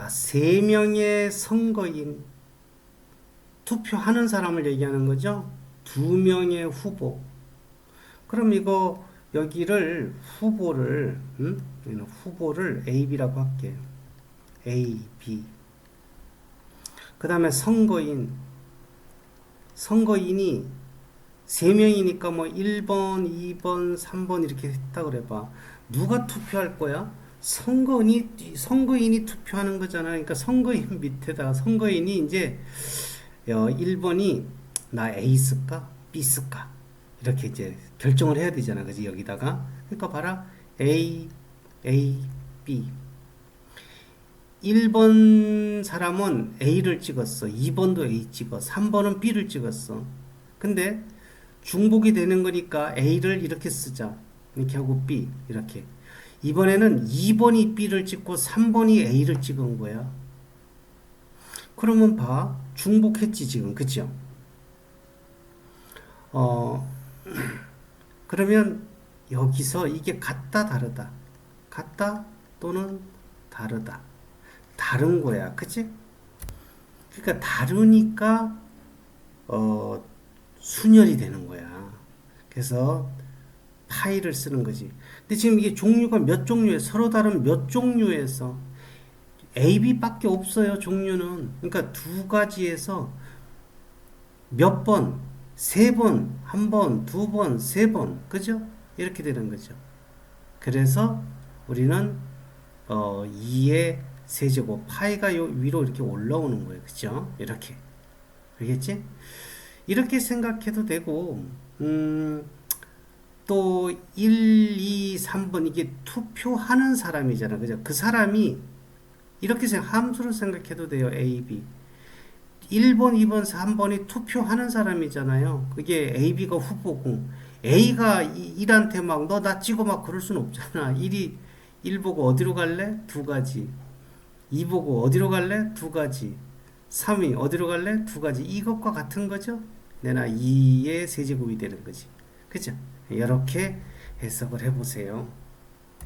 자, 세 명의 선거인 투표하는 사람을 얘기하는 거죠. 두 명의 후보. 그럼 이거 여기를 후보를 음? 후보를 A, B라고 할게요. A, B. 그 다음에 선거인. 선거인이 세 명이니까 뭐 1번, 2번, 3번 이렇게 했다 그래봐. 누가 투표할 거야? 선거인이 선거인이 투표하는 거잖아. 그러니까 선거인 밑에다가 선거인이 이제 어, 1번이 나 A 쓸까? B 쓸까? 이렇게 이제 결정을 해야 되잖아. 그지? 여기다가. 그러니까 봐라. A A B 1번 사람은 A를 찍었어. 2번도 A 찍어. 3번은 B를 찍었어. 근데 중복이 되는 거니까 A를 이렇게 쓰자. 이렇게 하고 B 이렇게. 이번에는 2번이 B를 찍고 3번이 A를 찍은 거야. 그러면 봐. 중복했지 지금. 그죠? 어 그러면 여기서 이게 같다 다르다. 같다 또는 다르다. 다른 거야. 그치? 그러니까 다르니까 어 순열이 되는 거야. 그래서 파이를 쓰는 거지. 근데 지금 이게 종류가 몇 종류에 서로 다른 몇 종류에서 A, B밖에 없어요. 종류는. 그러니까 두 가지에서 몇 번, 세 번, 한 번, 두 번, 세 번, 그죠? 이렇게 되는 거죠. 그래서 우리는 어 2의 세제곱 파이가 요 위로 이렇게 올라오는 거예요. 그죠? 이렇게. 알겠지? 이렇게 생각해도 되고 음, 또 1, 2, 3번 이게 투표하는 사람이잖아. 그죠? 그 사람이 이렇게 생각, 함수로 생각해도 돼요. A, B. 1번, 2번, 3번이 투표하는 사람이잖아요. 그게 A, B가 후보고 A가 1한테 막 너 나 찍어 막 그럴 수는 없잖아. 1이 1 보고 어디로 갈래? 두 가지. 2 보고 어디로 갈래? 두 가지. 3이 어디로 갈래? 두 가지. 이것과 같은 거죠? 내나 2의 세제곱이 되는 거지. 그죠? 이렇게 해석을 해보세요.